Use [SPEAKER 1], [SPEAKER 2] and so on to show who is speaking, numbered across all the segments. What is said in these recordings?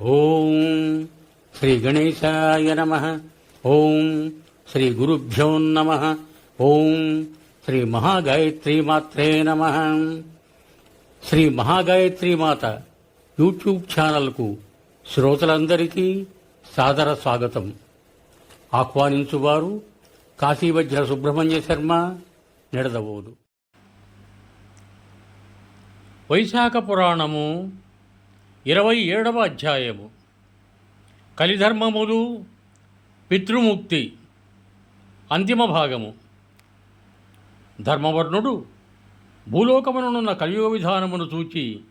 [SPEAKER 1] ఓం శ్రీ గణేశాయ నమ. ఓం శ్రీ గురుభ్యో నమ. ఓం శ్రీ మహాగాయత్రి మాత్రే నమ. శ్రీ మహాగాయత్రి మాత యూట్యూబ్ ఛానల్కు శ్రోతలందరికీ సాదర స్వాగతం. ఆహ్వానించువారు కాశీవజ్ర సుబ్రహ్మణ్య శర్మ నిడదవోదు. వైశాఖ పురాణము ఇరవై ఏడవ అధ్యాయము. కలిధర్మములు పితృముక్తి. అంతిమ భాగము. ధర్మవర్ణుడు భూలోకమునున్న కలియుగ విధానమును చూచి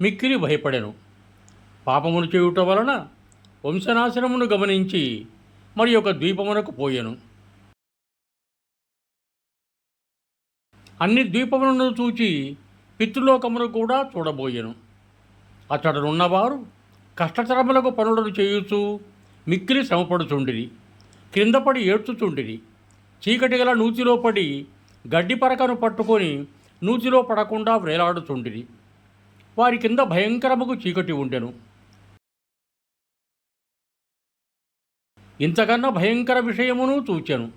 [SPEAKER 1] మిక్కిలి భయపడెను. పాపమును చేయుట వలన వంశనాశనమును గమనించి మరి ఒక ద్వీపమునకు పోయెను. అన్ని ద్వీపములను చూచి పితృలోకమును కూడా చూడబోయెను. అతడునున్నవారు కష్టతరములకు పనులను చేయుచు మిక్కిలి శ్రమపడుచుండిరి క్రిందపడి ఏడ్చుచుండిరి. చీకటి గల నూతిలో పడి గడ్డి పరకను పట్టుకొని నూతిలో పడకుండా వేలాడుచుండిరి. వారి కింద భయంకరముకు చీకటి ఉండెను. ఇంతకన్నా భయంకర విషయమును చూచెను.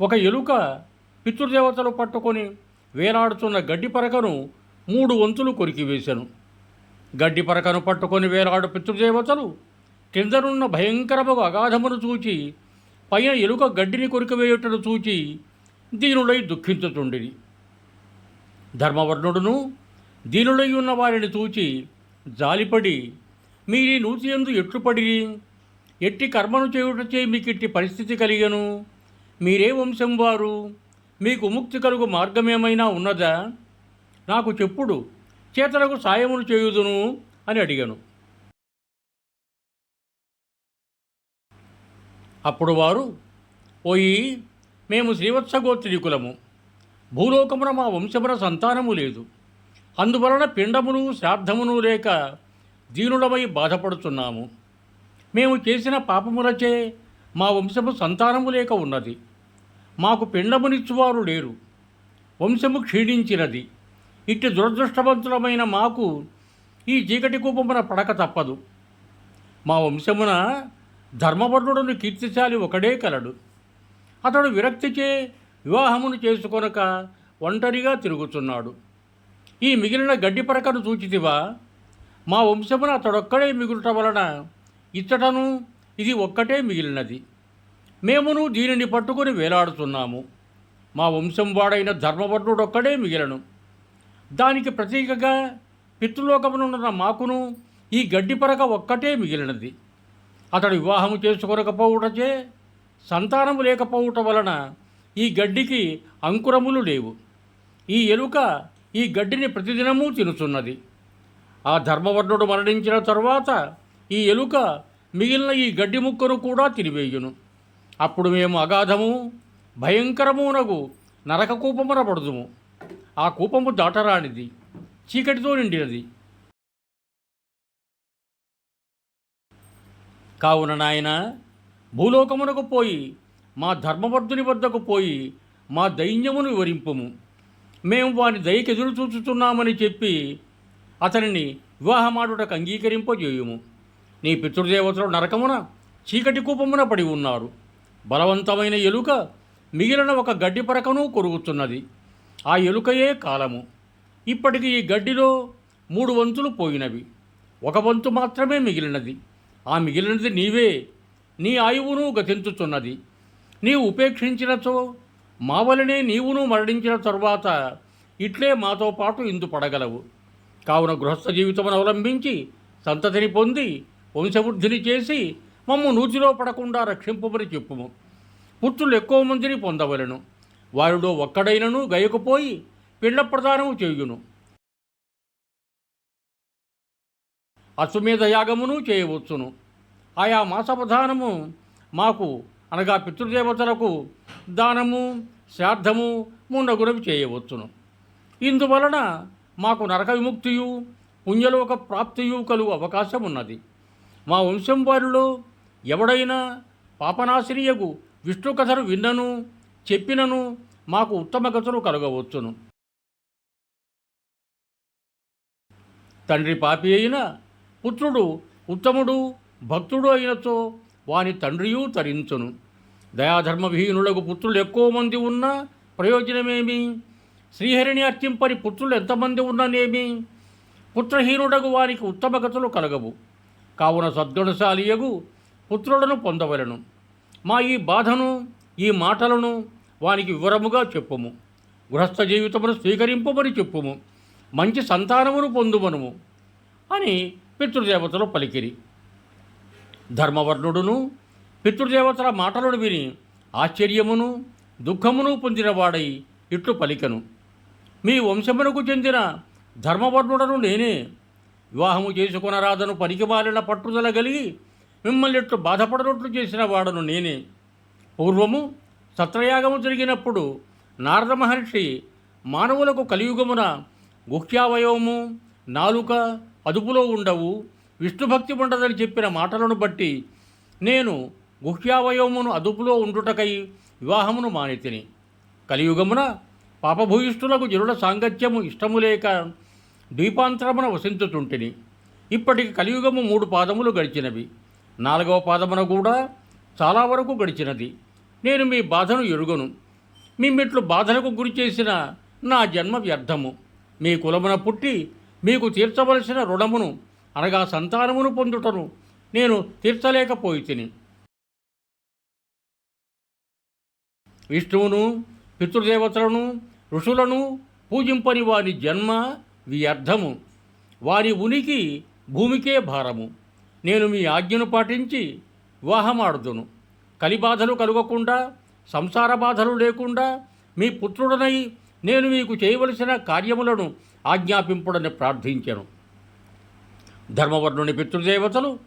[SPEAKER 1] ఒక ఎలుక పితృదేవతలు పట్టుకొని వేలాడుతున్న గడ్డి పరకను మూడు వంతులు కొరికివేశాను గడ్డి పరకను పట్టుకొని వేలాడు పితృదేవతలు కిందనున్న భయంకరముగు అగాధమును చూచి పైన ఎలుక గడ్డిని కొరికివేయుటను చూచి దీనులై దుఃఖించుతుండిరి ధర్మవర్ణుడును దీనులై ఉన్న వారిని చూచి జాలిపడి మీరీ నూతి ఎందు ఎట్లుపడి ఎట్టి కర్మను చేయుటచే మీకు ఇట్టి పరిస్థితి కలిగను? మీరే వంశం వారు మీకు ముక్తి కలుగు మార్గమేమైనా ఉన్నదా? నాకు చెప్పుడు చేతలకు సాయమును చేయుదును అని అడిగాను. అప్పుడు వారు పోయి మేము శ్రీవత్సగోత్రికులము భూలోకమున మా వంశమున సంతానము లేదు. అందువలన పిండమును శ్రాద్ధమును లేక దీనులమై బాధపడుతున్నాము. మేము చేసిన పాపములచే మా వంశము సంతానము లేక ఉన్నది. మాకు పిండమునిచ్చువారు లేరు. వంశము క్షీణించినది. ఇట్టి దురదృష్టవంతులమైన మాకు ఈ చీకటి కూపమున పడక తప్పదు. మా వంశమున ధర్మవర్ణుడును కీర్తిశాలి ఒకడే కలడు. అతడు విరక్తిచే వివాహమును చేసుకొనక ఒంటరిగా తిరుగుతున్నాడు. ఈ మిగిలిన గడ్డి పరకను చూచితివా? మా వంశమున అతడొక్కడే మిగులుట వలన ఇచ్చటను ఇది ఒక్కటే మిగిలినది. మేమును దీనిని పట్టుకొని వేలాడుతున్నాము. మా వంశం వాడైన ధర్మవర్ణుడొక్కడే మిగిలను. దానికి ప్రతీకగా పితృలోకమునున్న మాకును ఈ గడ్డి పరక ఒక్కటే మిగిలినది. అతడు వివాహము చేసుకొనకపోవుటచే సంతానము లేకపోవుట వలన ఈ గడ్డికి అంకురములు లేవు. ఈ ఎలుక ఈ గడ్డిని ప్రతిదినము తినుచున్నది. ఆ ధర్మవర్ణుడు మరణించిన తరువాత ఈ ఎలుక మిగిలిన ఈ గడ్డి ముక్కను కూడా తినివేయును. అప్పుడు మేము అగాధము భయంకరమునగు నరకకూపమున పడుదుము. ఆ కూపము దాటరానిది చీకటితో నిండినది. కావున నాయన భూలోకమునకు పోయి మా ధర్మవర్ధుని వద్దకు పోయి మా దైన్యమును వివరింపుము. మేము వాని దయకి ఎదురు చూచుతున్నామని చెప్పి అతనిని వివాహమాడుటకు అంగీకరింపజేయుము. నీ పితృదేవతలు నరకమున చీకటి కూపమున పడి ఉన్నారు. బలవంతమైన ఎలుక మిగిలిన ఒక గడ్డి పరకను కొరుగుతున్నది ఆ ఎలుకయే కాలము. ఇప్పటికి ఈ గడ్డిలో మూడు వంతులు పోయినవి. ఒక వంతు మాత్రమే మిగిలినది. ఆ మిగిలినది నీవే. నీ ఆయువును గతించుతున్నది. నీవు ఉపేక్షించినచో మావలనే నీవును మరణించిన తరువాత ఇట్లే మాతో పాటు ఇందు పడగలవు. కావున గృహస్థ జీవితమును అవలంబించి సంతతిని పొంది వంశవృద్ధిని చేసి మమ్ము నూతిలో పడకుండా రక్షింపమని చెప్పుము. పుత్రులు ఎక్కువ మందిని పొందవలను. వారిలో ఒక్కడైనను గయకపోయి పిండ ప్రదానము చేయును. అశ్వమేధ యాగమును చేయవచ్చును. ఆయా మాసప్రధానము మాకు అనగా పితృదేవతలకు దానము శ్రాద్ధము ముండగునవి చేయవచ్చును. ఇందువలన మాకు నరక విముక్తియు పుణ్యలోక ప్రాప్తియు కలుగు అవకాశం ఉన్నది మా వంశం వారిలో ఎవడైనా పాపనాశ్రీయకు విష్ణు కథను విన్నను చెప్పినను మాకు ఉత్తమ గతులు కలగవచ్చును. తండ్రి పాపి అయిన పుత్రుడు ఉత్తముడు భక్తుడు అయినచో వాని తండ్రియు తరించును. దయాధర్మవిహీనులకు పుత్రులు ఎక్కువ మంది ఉన్నా ప్రయోజనమేమి? శ్రీహరిని అర్చింపని పుత్రులు ఎంతమంది ఉన్ననేమి? పుత్రహీనుడగు వారికి ఉత్తమ గతులు కలగవు. కావున సద్గుణశాలియగు పుత్రులను పొందవలను. మా ఈ బాధను ఈ మాటలను వానికి వివరముగా చెప్పుము. గృహస్థ జీవితమును స్వీకరింపమని చెప్పుము. మంచి సంతానమును పొందుమనుము అని పితృదేవతలు పలికిరి. ధర్మవర్ణుడును పితృదేవతల మాటలను విని ఆశ్చర్యమును దుఃఖమును పొందినవాడై ఇట్లు పలికను. మీ వంశమునకు చెందిన ధర్మవర్ణుడను నేనే వివాహము చేసుకునరాదను పనికిమాలిన పట్టుదల కలిగి మిమ్మల్ని ఇట్లు బాధపడనట్లు చేసిన వాడను నేనే. పూర్వము సత్రయాగము జరిగినప్పుడు నారద మహర్షి మానవులకు కలియుగమున గుహ్యావయవము నాలుక అదుపులో ఉండవు విష్ణుభక్తి ఉండదని చెప్పిన మాటలను బట్టి నేను గుహ్యావయవమును అదుపులో ఉండుటకై వివాహమును మానితిని. కలియుగమున పాపభూయిష్ఠులకు జనుల సాంగత్యము ఇష్టము లేక ద్వీపాంతరమున వసించుతుంటిని. ఇప్పటికి కలియుగము మూడు పాదములు గడిచినవి. నాలుగవ పాదమున కూడా చాలా వరకు గడిచినది. నేను మీ బాధను ఎరుగను. మీ మెట్లు బాధలకు గురి చేసిన నా జన్మ వ్యర్థము. మీ కులమున పుట్టి మీకు తీర్చవలసిన రుణమును అనగా సంతానమును పొందుటను నేను తీర్చలేకపోయి తిని విష్ణువును పితృదేవతలను ఋషులను పూజింపని వారి జన్మ వ్యర్థము. వారి ఉనికి భూమికే భారము. నేను మీ ఆజ్ఞను పాటించి వాహమాడుదును. కలిబాధలు కలగకుండా సంసార బాధలు లేకుండా మీ పుత్రుడనై నేను మీకు చేయవలసిన కార్యములను ఆజ్ఞాపింపుడని ప్రార్థించాను. ధర్మవర్ణుని పితృదేవతలు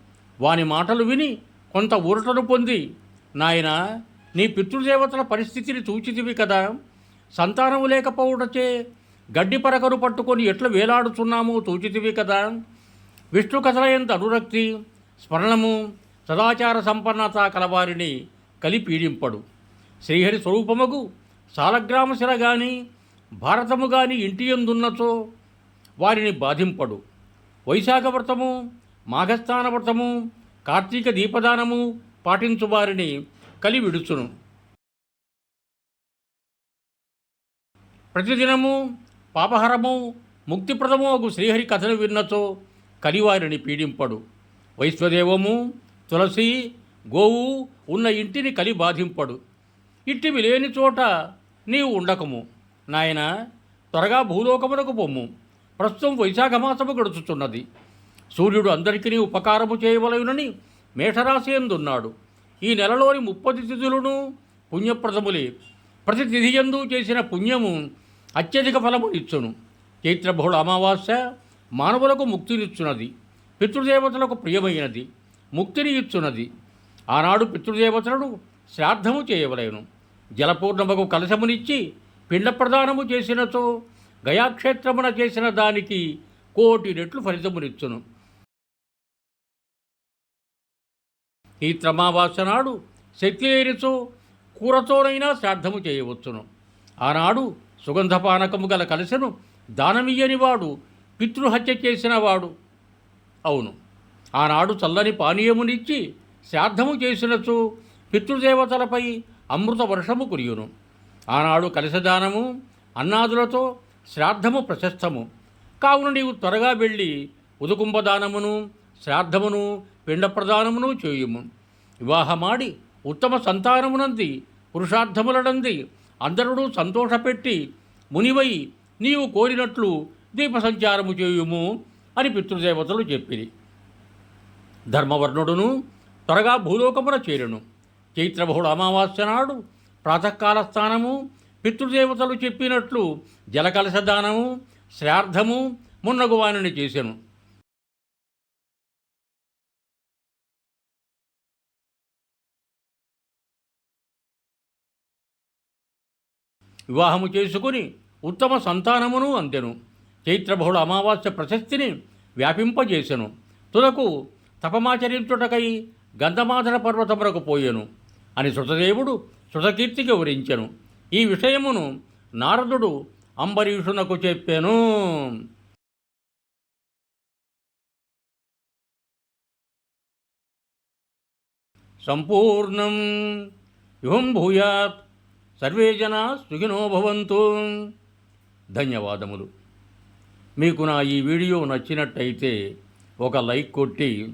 [SPEAKER 1] వాని మాటలు విని కొంత ఊరటను పొంది నాయన నీ పితృదేవతల పరిస్థితిని చూచితివి కదా. సంతానము లేకపోవటచే గడ్డి పరకను పట్టుకొని ఎట్లు వేలాడుతున్నామో తూచితివి కదా. విష్ణు కథల ఎంత అనురక్తి స్మరణము సదాచార సంపన్నత కలవారిని కలిపీడింపడు. శ్రీహరి స్వరూపముగు సాలగ్రామశిల గాని భారతము గాని ఇంటి ఎందున్నచో వారిని బాధింపడు. వైశాఖ వ్రతము మాఘస్థాన వ్రతము కార్తీక దీపదానము పాటించు వారిని కలి విడుచును ప్రతిదినము పాపహరము ముక్తిప్రదము ఒక శ్రీహరి కథలు విన్నచో కలివారిని పీడింపడు. వైశ్వదేవము తులసి గోవు ఉన్న ఇంటిని కలి బాధింపడు. ఇట్టివి లేని చోట నీవు ఉండకము. నాయన త్వరగా భూలోకమునకు పొమ్ము ప్రస్తుతం వైశాఖ మాసము గడుచుతున్నది సూర్యుడు అందరికీ ఉపకారము చేయవలయునని మేషరాశి ఎందున్నాడు? ఈ నెలలోని ముప్పది తిథులను పుణ్యప్రదములే. ప్రతి తిథి ఎందు చేసిన పుణ్యము అత్యధిక ఫలము ఇచ్చును. చైత్రబహుళ అమావాస్య మానవులకు ముక్తినిచ్చున్నది పితృదేవతలకు ప్రియమైనది. ముక్తిని ఇచ్చున్నది ఆనాడు పితృదేవతలను శ్రాద్ధము చేయవలేను. జలపూర్ణమకు కలశమునిచ్చి పిండ ప్రదానము చేసినచో గయాక్షేత్రమున చేసిన దానికి కోటి రెట్లు ఫలితమునిచ్చును. ఈ త్రమావాస నాడు శక్తి లేనిచో కూరతోనైనా శ్రాద్ధము చేయవచ్చును. ఆనాడు సుగంధపానకము గల కలశను దానమియ్యనివాడు పితృహత్య చేసినవాడు అవును. ఆనాడు చల్లని పానీయమునిచ్చి శ్రాద్ధము చేసినచు పితృదేవతలపై అమృత వర్షము కురియును. ఆనాడు కలశదానము అన్నాదులతో శ్రాద్ధము ప్రశస్తము. కావున నీవు త్వరగా వెళ్ళి ఉదుకుంభదానమును శ్రాద్ధమును పిండ ప్రదానమును చేయుము. వివాహమాడి ఉత్తమ సంతానమునంది పురుషార్థములనంది అందరుడు సంతోషపెట్టి మునివై నీవు కోరినట్లు దీప సంచారము చేయుము అని పితృదేవతలు చెప్పిరి. ధర్మవర్ణుడును త్వరగా భూలోకమున చేరును. చైత్రబహుడు అమావాస్య నాడు ప్రాతకాల స్థానము పితృదేవతలు చెప్పినట్లు జలకలశ దానము శ్రాద్ధము మున్నగు చేసెను. వివాహము చేసుకుని ఉత్తమ సంతానమును అందెను చైత్రబహుళ అమావాస్య ప్రశస్తిని వ్యాపింపజేసెను. తులకు తపమాచరించుటకై గంధమాధర పర్వతమునకు పోయెను అని శృతదేవుడు శృతకీర్తికి వివరించెను. ఈ విషయమును నారదుడు అంబరీషునకు చెప్పెను. సంపూర్ణం యుహం భూయాత్. సర్వే జనా సుఖినో భవంతు. ధన్యవాదములు. మీకు నా ఈ వీడియో నచ్చినట్టయితే ఒక లైక్ కొట్టి